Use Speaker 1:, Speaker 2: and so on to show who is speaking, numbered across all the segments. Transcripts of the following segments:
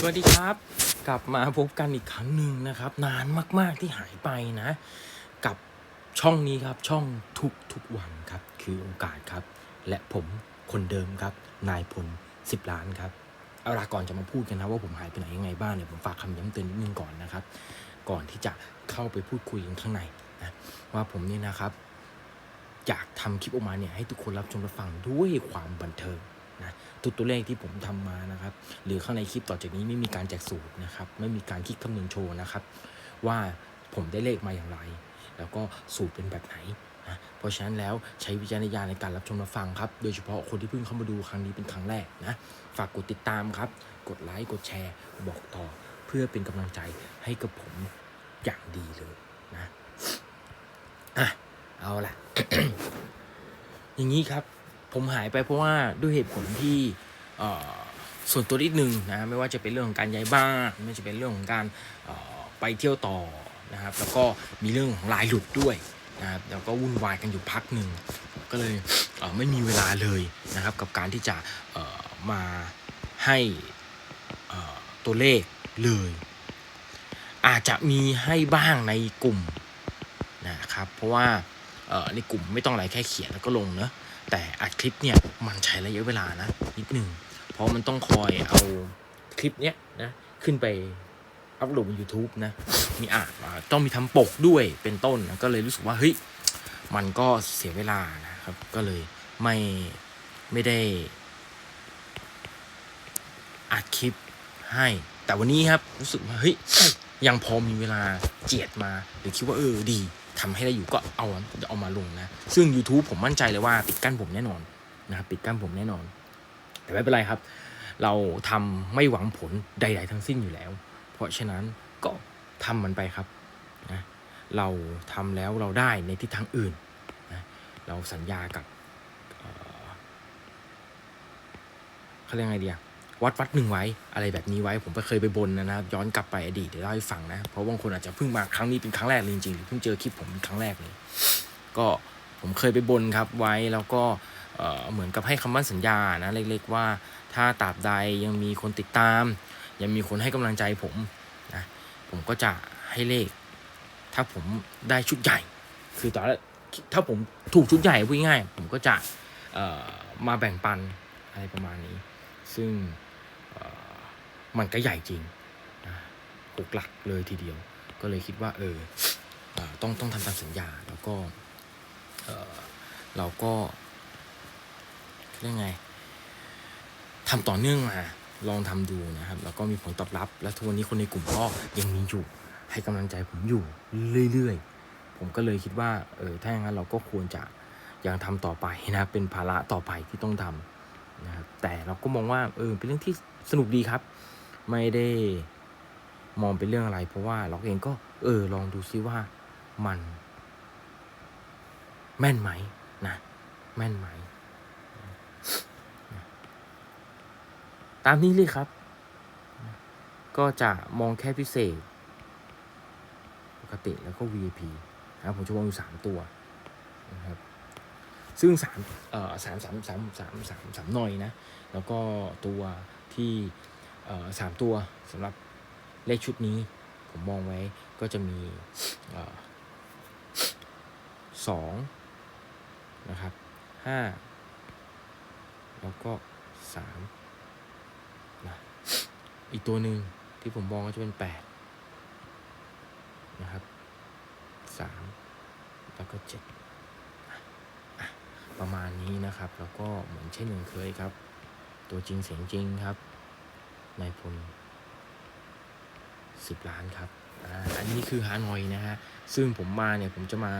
Speaker 1: สวัสดีครับ กลับมาพบกันอีกครั้งหนึ่งนะครับ นานมากๆที่หายไปนะ กับช่องนี้ครับช่องทุกทุกวันครับ คือโอกาสครับ และผมคนเดิมครับ นายพลสิบล้านครับเอาล่ะก่อนจะมาพูดกันนะว่าผมหายไปไหนยังไงบ้างเนี่ยผมฝากคำย้ำเตือนนิดนึงก่อนนะครับ ก่อนที่จะเข้าไปพูดคุยกันข้างในนะว่าผมเนี่ยนะครับอยากทำคลิปออกมาเนี่ยให้ทุกคนรับชมรับฟังด้วยความบันเทิง นะทุกตัวเลขที่ผมทำมานะครับ หรือข้างในคลิปต่อจากนี้ไม่มีการแจกสูตรนะครับ ไม่มีการคิดคำนวณโชว์นะครับ ว่าผมได้เลขมาอย่างไร แล้วก็สูตรเป็นแบบไหนนะเพราะฉะนั้นแล้วใช้วิจารณญาณในการรับชมรับฟังครับ โดยเฉพาะคนที่เพิ่งเข้ามาดูครั้งนี้เป็นครั้งแรกนะ ฝากกดติดตามครับ กดไลค์กดแชร์ บอกต่อเพื่อเป็นกำลังใจให้กับผมอย่างดีเลยนะอะเอาล่ะ อย่างนี้ครับ ผมหายไปเพราะว่าด้วยเหตุผลที่ส่วนตัวนิดนึงนะไม่ว่าจะเป็นเรื่องของการย้ายบ้านไม่ว่าจะเป็นเรื่องของการไปเที่ยวต่อนะครับ แล้วก็มีเรื่องของลายหลุดด้วยนะครับแล้วก็วุ่นวายกันอยู่พักหนึ่งก็เลยเไม่มีเวลาเลยนะครับ กับการที่จะมาให้ตัวเลขเลย อาจจะมีให้บ้างในกลุ่มนะครับ เพราะว่าในกลุ่มไม่ต้องอะไรแค่เขียนแล้วก็ลงเนอะ แต่อัดคลิปเนี่ยมันใช้ระยะเวลานะนิดหนึ่งเพราะมันต้องคอยเอาคลิปเนี้ยนะขึ้นไปอัพโหลดบน YouTube นะมีอ่านต้องมีทำปกด้วยเป็นต้นนะก็เลยรู้สึกว่าเฮ้ยมันก็เสียเวลานะครับ ก็เลยไม่ไม่ได้อัดคลิปให้ แต่วันนี้ครับรู้สึกว่าเฮ้ยยังพอมีเวลาเจียดมา หรือคิดว่าเออดี ทำให้ได้อยู่ก็เอาเอามาลงนะ ซึ่ง YouTube ผมมั่นใจเลยว่าปิดกั้นผมแน่นอนนะครับปิดกั้นผมแน่นอน แต่ไม่เป็นไรครับ เราทำไม่หวังผลใด ๆ ทั้งสิ้นอยู่แล้ว เพราะฉะนั้นก็ทำมันไปครับนะเราทำแล้วเราได้ในทิศทางอื่นนะเราสัญญากับเเขาเรียกไงเดีย วัดวัดหนึ่งไว้อะไรแบบนี้ไว้ผมก็เคยไปบนนะครับย้อนกลับไปอดีตเดี๋ยวเล่าให้ฟังนะ เพราะบางคนอาจจะเพิ่งมาครั้งนี้เป็นครั้งแรกจริงๆหรือเพิ่งเจอคลิปผมเป็นครั้งแรกเลยก็ผมเคยไปบนครับไว้แล้วก็เอ่อเหมือนกับให้คำมั่นสัญญานะเล็ก ๆ ว่าถ้าตราบใดยังมีคนติดตาม ยังมีคนให้กำลังใจผมนะผมก็จะให้เลข ถ้าผมได้ชุดใหญ่ คือตอนแรกถ้าผมถูกชุดใหญ่พูดง่ายผมก็จะเอ่อมาแบ่งปันอะไรประมาณนี้ ซึ่ง มันก็ใหญ่จริงหกหลักเลยทีเดียว ก็เลยคิดว่า เออต้องต้องทำตามสัญญาแล้วก็เออเราก็เรียกไงทำต่อเนื่องมาลองทำดูนะครับ แล้วก็มีผลตอบรับ และทุกวันนี้คนในกลุ่มก็ยังมีอยู่ ให้กำลังใจผมอยู่เรื่อยๆ ผมก็เลยคิดว่าเออถ้าอย่างนั้นเราก็ควรจะยังทำต่อไปนะเป็นภาระต่อไปที่ต้องทำนะครับแต่เราก็มองว่าเออเป็นเรื่องที่สนุกดีครับ ไม่ได้มองเป็นเรื่องอะไร เพราะว่าเราเองก็ เออ ลองดูซิว่ามัน แม่นไหมนะ แม่นไหม ตามนี้เลยครับ ก็จะมองแค่พิเศษ ปกติแล้วก็ VIP นะผมจะมองอยู่สามตัวนะครับซึ่งสามเอ่อสามสามสามสามสามสามหน่อยนะ แล้วก็ตัวที่ สามตัวสำหรับเลขชุดนี้ ผมมองไว้ก็จะมีสองนะครับห้าแล้วก็สามนะอีกตัวหนึ่งที่ผมมองก็จะเป็นแปดนะครับสามแล้วก็เจ็ดประมาณนี้นะครับ แล้วก็เหมือนเช่นหนึ่งเคยครับ ตัวจริงเสียงจริงครับ นายพลสิบล้านครับอันนี้คือฮานอยนะฮะ ซึ่งผมมาเนี่ยผมจะมา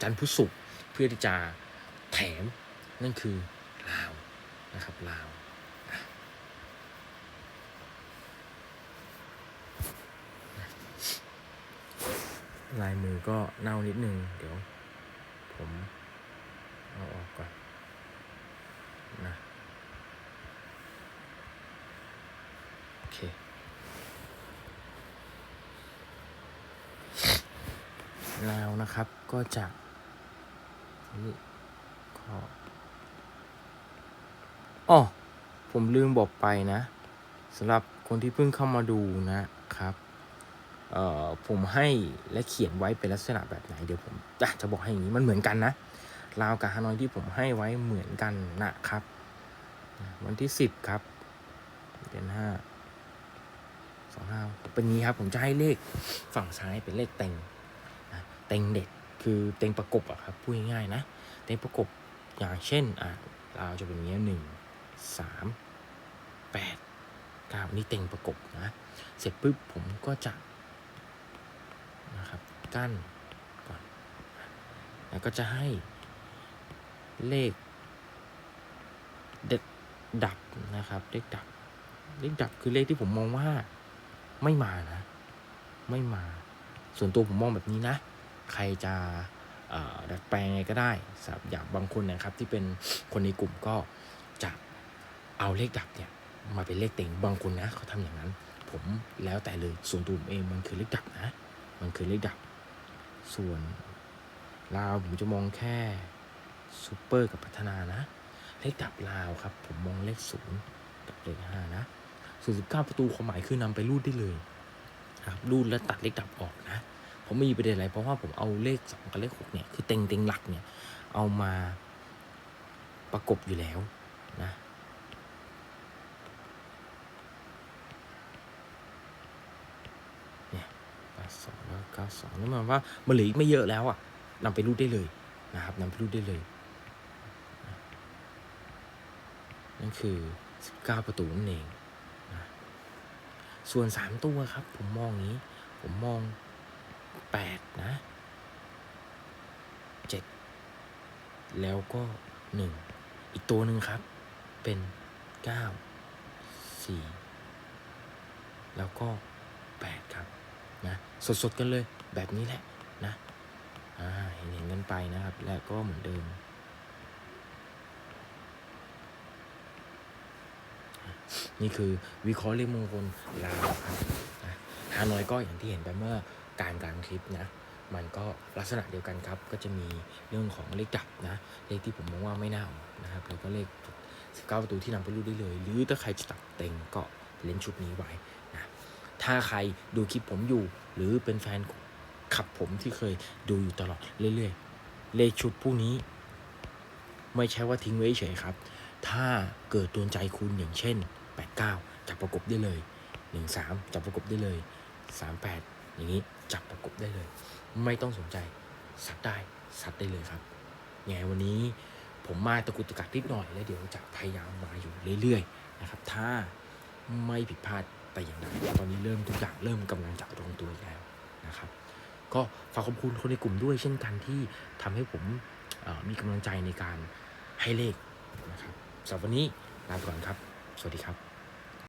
Speaker 1: จันพุธศุกร์เพื่อที่จะแถมนั่นคือลาวนะครับลาวลายมือก็เน่านิดนึงเดี๋ยว ผมเอาออกก่อนนะโอเค แล้วนะครับก็จะนี่ก็อ๋อผมลืมบอกไปนะสำหรับคนที่เพิ่งเข้ามาดูนะครับเอ่อผมให้และเขียนไว้เป็นลักษณะแบบไหนเดี๋ยวผมอะจะบอกให้อย่างนี้มันเหมือนกันนะลาวกับฮานอยที่ผมให้ไว้เหมือนกันนะครับ วันที่สิบครับเดือนห้าสองห้าเป็นงี้ครับ ผมจะให้เลขฝั่งซ้ายเป็นเลขเต็ง เต็งเด็ดคือเต็งประกบอะครับพูดง่ายๆนะ เต็งประกบอย่างเช่นอะเราจะเป็นอย่างนี้หนึ่งสามแปดเก้านี่เต็งประกบนะ เสร็จปุ๊บผมก็จะนะครับกั้นก่อน แล้วก็จะให้เลขเด็ดดับนะครับ เลขดับ เลขดับคือเลขที่ผมมองว่าไม่มานะ ไม่มา ส่วนตัวผมมองแบบนี้นะ ใครจะดัดแปลงไงก็ได้สำหรับอย่างบางคนนะครับที่เป็นคนในกลุ่มก็จะเอาเลขดับเนี่ยมาเป็นเลขเต็งบางคนนะเขาทำอย่างนั้น ผมแล้วแต่เลยส่วนตัวผมเองมันคือเลขดับนะมันคือเลขดับ ส่วนลาวผมจะมองแค่ซูเปอร์กับพัฒนานะ เลขดับลาวครับ ผมมองเลขศูนย์กับเลขห้านะส่วนสิบเก้าประตูความหมายคือนำไปรูดได้เลยครับรูดแล้วตัดเลขดับออกนะ ผมไม่มีประเด็นอะไรเพราะว่าผมเอาเลขสองกับเลขหกเนี่ยคือเต็งเต็งหลักเนี่ยเอามาประกบอยู่แล้วนะเนี่ยแปดสองแล้วเก้าสองนั่นหมายว่ามันเหลืออีกไม่เยอะแล้วอะนำไปรูดได้เลยนะครับนำไปรูดได้เลยนั่นคือสิบเก้าประตูนั่นเองนะส่วนสามตัวครับ ผมมองนี้ ผมมอง แปดนะเจ็ดแล้วก็หนึ่งอีกตัวหนึ่งครับ เป็นเก้าสี่แล้วก็แปดครับนะสดๆกันเลยแบบนี้แหละนะอ่าเห็นเห็นกันไปนะครับ และก็เหมือนเดิมนี่คือวิเคราะห์เลขมงคลลาวครับฮานอยก็อย่างที่เห็นไปเมื่อ การกลางคลิปนะ มันก็ลักษณะเดียวกันครับ ก็จะมีเรื่องของเลขดับนะ เลขที่ผมมองว่าไม่น่าออกนะครับ แล้วก็เลข 19 ประตูที่นำไปรูดได้เลย หรือถ้าใครจะตัดเต็งก็เล่นชุดนี้ไว้นะ ถ้าใครดูคลิปผมอยู่ หรือเป็นแฟนขับผมที่เคยดูอยู่ตลอดเรื่อยๆ เลขชุดพวกนี้ ไม่ใช่ว่าทิ้งไว้เฉยครับ ถ้าเกิดโดนใจคุณอย่างเช่น 89จับประกบได้เลย 13จับประกบได้เลย 38 อย่างนี้จับประกบได้เลย ไม่ต้องสนใจซัดได้ซัดได้เลยครับไงวันนี้ผมมาตะกุตะกักนิดหน่อยแล้วเดี๋ยวจะพยายามมาอยู่เรื่อยๆนะครับ ถ้าไม่ผิดพลาดแต่อย่างใดตอนนี้เริ่มทุกอย่างเริ่มกำลังจะลงตัวแล้วนะครับ ก็ฝากขอบคุณคนในกลุ่มด้วยเช่นกันที่ทำให้ผมมีกำลังใจในการให้เลขนะครับสำหรับวันนี้ลาไปก่อนครับ สวัสดีครับ